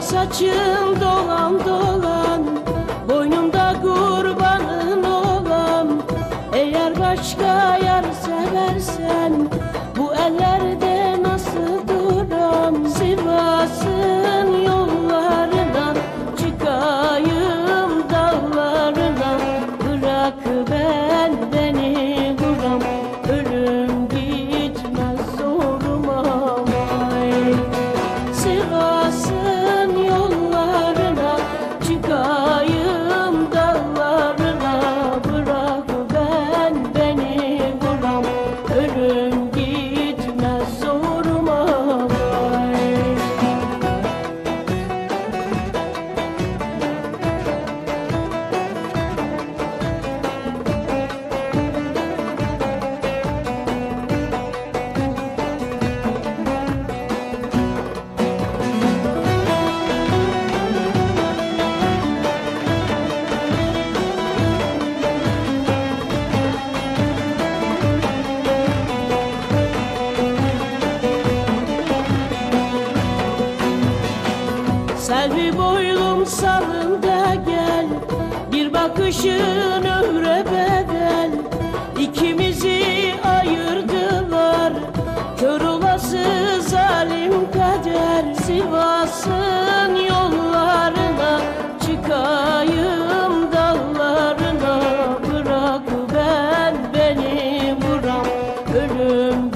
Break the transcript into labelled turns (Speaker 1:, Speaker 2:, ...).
Speaker 1: Siyah saçın dolan dolan Boynumda kurbanın olan. Eğer başka yar seversen Selvi boylum salın da gel Bir bakışın ömre bedel. İkimizi ayırdılar Kör olası zalim kader. Sivas'ın yollarına Çıkayım dallarına. Bırak ben beni buram Ölüm